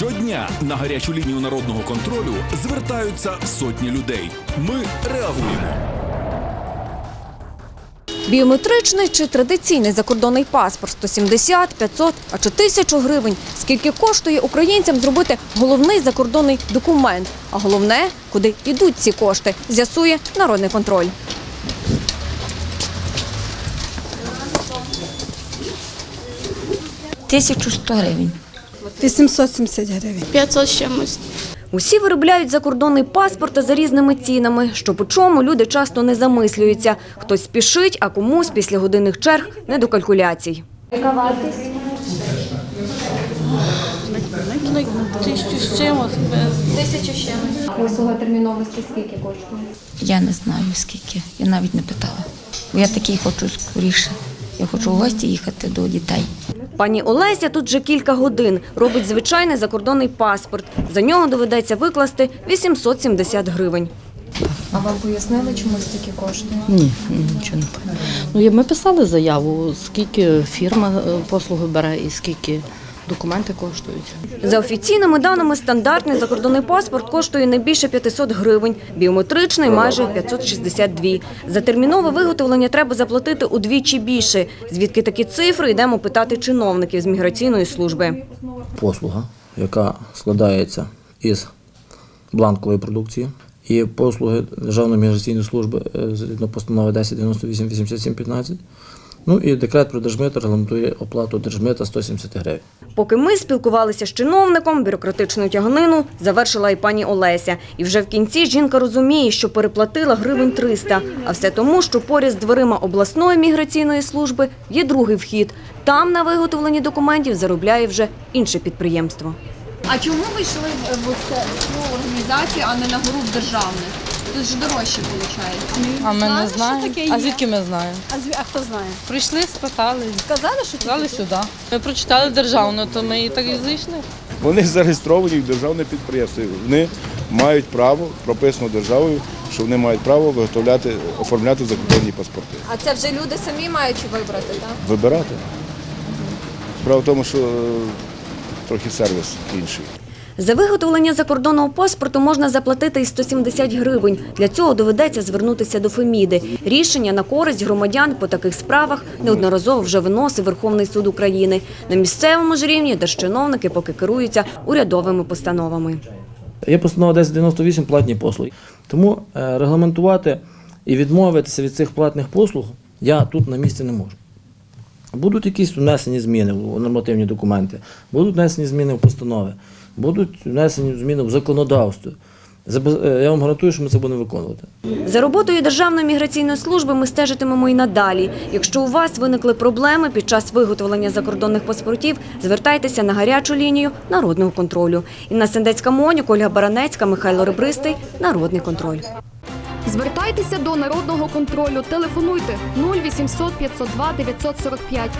Щодня на гарячу лінію народного контролю звертаються сотні людей. Ми реагуємо. Біометричний чи традиційний закордонний паспорт 170, 500, а чи 1000 гривень. Скільки коштує українцям зробити головний закордонний документ? А головне, куди йдуть ці кошти, з'ясує народний контроль. Тисячу сто гривень. 870 гривень. 500 з чимось. Усі виробляють закордонний паспорт за різними цінами. Що по чому люди часто не замислюються. Хтось спішить, а комусь після годинних черг не до калькуляцій. Тисячу з чимось. Послуга терміновості скільки коштує? Я не знаю скільки. Я навіть не питала. Бо я такий хочу скоріше. Я хочу в гості їхати до дітей. Пані Олеся тут вже кілька годин. Робить звичайний закордонний паспорт. За нього доведеться викласти 870 гривень. А вам пояснили, чому стільки коштує? Ні, ні, нічого не пояснили. Ну, ми писали заяву, скільки фірма е, послуги бере і скільки документи коштують. За офіційними даними, стандартний закордонний паспорт коштує не більше 500 гривень, біометричний – майже 562. За термінове виготовлення треба заплатити удвічі більше. Звідки такі цифри, йдемо питати чиновників з міграційної служби. послуга, яка складається із бланкової продукції, і послуги Державної міграційної служби е, згідно постанови 1098-8715. Ну і декрет про держмито регламентує оплату держмита 170 гривень. Поки ми спілкувалися з чиновником, бюрократичну тяганину завершила і пані Олеся. І вже в кінці жінка розуміє, що переплатила гривень 300. А все тому, що поряд з дверима обласної міграційної служби є другий вхід. Там на виготовленні документів заробляє вже інше підприємство. А чому ви йшли в цю організацію, а не на груп державних? Тут ж дорожче виходить. А ми не знаємо. А звідки ми знаємо? А, зві- а хто знає? Прийшли, спитали, Сказали, що сказали сюди. Ми прочитали державну, то ми і так і зайшли. Вони зареєстровані в державне підприємство. Вони мають право, прописано державою, що вони мають право виготовляти, оформляти закордонні паспорти. А це вже люди самі мають вибрати, так? Вибирати. Справа в тому, що е, трохи сервіс інший. За виготовлення закордонного паспорту можна заплатити і 170 гривень. Для цього доведеться звернутися до Феміди. Рішення на користь громадян по таких справах неодноразово вже виносив Верховний суд України. На місцевому ж рівні держчиновники поки керуються урядовими постановами. Є постанова 1098 платні послуги. Тому е, регламентувати і відмовитися від цих платних послуг я тут на місці не можу. Будуть якісь внесені зміни в нормативні документи, будуть внесені зміни в постанови, будуть внесені зміни в законодавство. Е, Я вам гарантую, що ми це будемо виконувати. За роботою Державної міграційної служби ми стежитимемо і надалі. Якщо у вас виникли проблеми під час виготовлення закордонних паспортів, звертайтеся на гарячу лінію народного контролю. Інна Сендецька Монюк, Ольга Баранецька, Михайло Ребристий. Народний контроль. Звертайтеся до народного контролю. Телефонуйте 0800 502 945